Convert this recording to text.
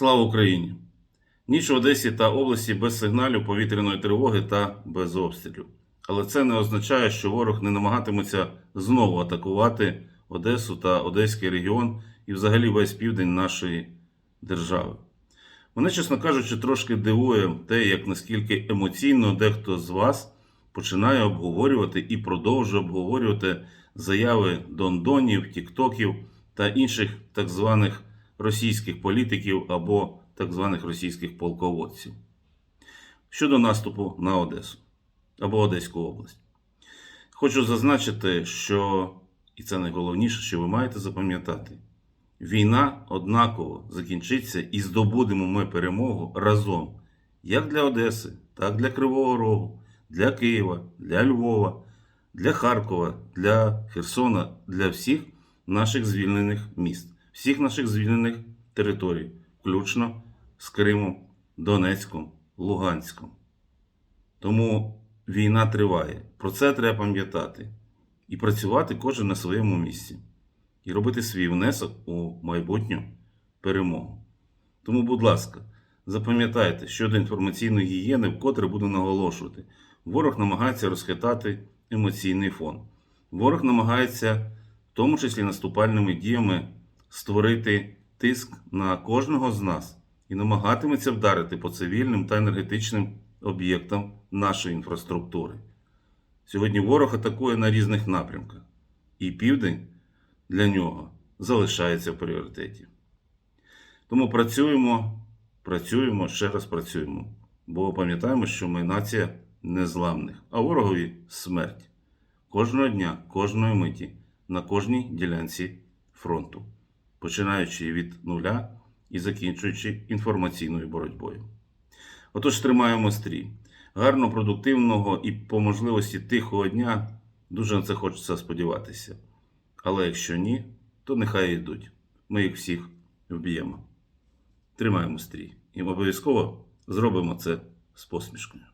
Слава Україні! Ніч в Одесі та області без сигналів повітряної тривоги та без обстрілів. Але це не означає, що ворог не намагатиметься знову атакувати Одесу та Одеський регіон і взагалі весь південь нашої держави. Мене, чесно кажучи, трошки дивує те, як наскільки емоційно дехто з вас починає обговорювати і продовжує обговорювати заяви дондонів, тіктоків та інших так званих російських політиків або так званих російських полководців щодо наступу на Одесу або Одеську область. Хочу зазначити, що, і це найголовніше, що ви маєте запам'ятати, війна однаково закінчиться і здобудемо ми перемогу разом, як для Одеси, так для Кривого Рогу, для Києва, для Львова, для Харкова, для Херсона, для всіх наших звільнених міст, всіх наших звільнених територій, включно з Кримом, Донецьком, Луганськом. Тому війна триває. Про це треба пам'ятати. І працювати кожен на своєму місці. І робити свій внесок у майбутню перемогу. Тому, будь ласка, запам'ятайте, щодо інформаційної гігієни, вкотре буду наголошувати. Ворог намагається розхитати емоційний фон. Ворог намагається, в тому числі наступальними діями, створити тиск на кожного з нас і намагатиметься вдарити по цивільним та енергетичним об'єктам нашої інфраструктури. Сьогодні ворог атакує на різних напрямках, і південь для нього залишається в пріоритеті. Тому працюємо, працюємо, ще раз працюємо, бо пам'ятаємо, що ми нація незламних, а ворогові смерть кожного дня, кожної миті на кожній ділянці фронту, починаючи від нуля і закінчуючи інформаційною боротьбою. Отож, тримаємо стрій. Гарно, продуктивного і по можливості тихого дня. Дуже на це хочеться сподіватися. Але якщо ні, то нехай йдуть. Ми їх всіх вб'ємо. Тримаємо стрій. І обов'язково зробимо це з посмішкою.